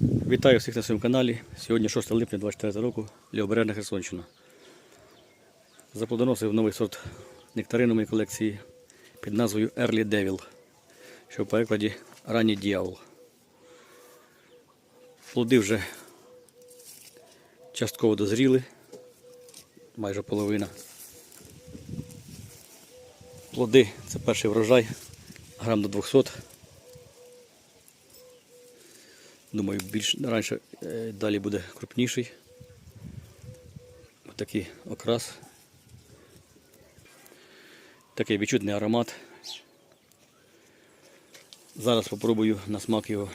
Вітаю всіх на своєму каналі. Сьогодні 6 липня 24 року, Лівобережна Херсонщина. Заплодоносив новий сорт нектарину моєї колекції під назвою Early Devil, що в перекладі ранній дьявол. Плоди вже частково дозріли, майже половина. Плоди це перший врожай, грам до 200. Думаю, більш раніше е, далі буде крупніший. Отакий окрас. Такий відчутний аромат. Зараз спробую на смак його.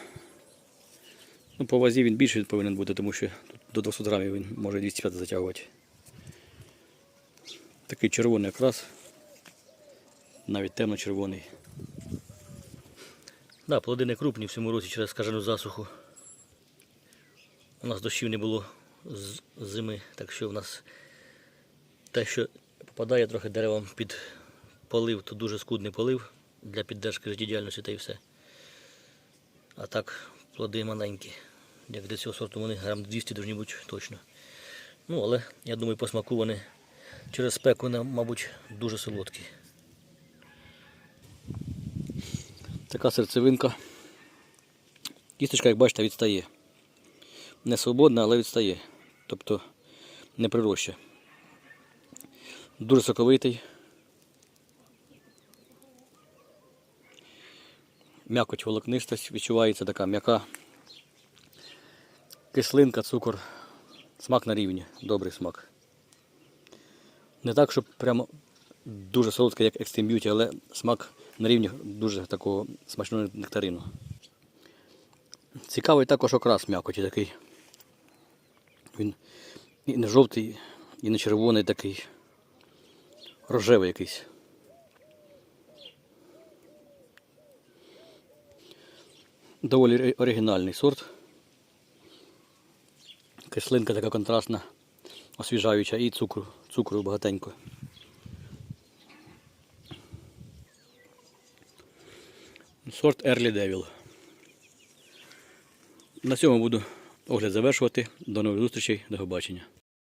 Ну, по вазі він більший повинен бути, тому що до 200 грамів він може 250 затягувати. Такий червоний окрас. Навіть темно-червоний. Да, плоди не крупні в цьому році через скажену засуху. У нас дощів не було з зими, так що в нас те, що попадає трохи деревам під полив, то дуже скудний полив для піддержки життєдіяльності та й все. А так, плоди маленькі. Як для цього сорту вони грам 200 повинні бути точно. Ну, але я думаю, по вони через спеку, вони, мабуть, дуже солодкі. Така серцевинка. Кісточка, як бачите, відстає. Не свободна, але відстає. Тобто не прироща. Дуже соковитий. М'якоть волокнистость відчувається така м'яка. Кислинка, цукор. Смак на рівні. Добрий смак. Не так, щоб прямо дуже солодкий, як Extreme Beauty, але смак на рівні дуже такого смачного нектарину. Цікавий також окрас м'якоті такий. Він і не жовтий, і не червоний такий. Рожевий якийсь. Доволі оригінальний сорт. Кислинка така контрастна, освіжаюча і цукру, цукру багатенько. Сорт Early Devil. На цьому буду огляд завершувати. До нових зустрічей, до побачення.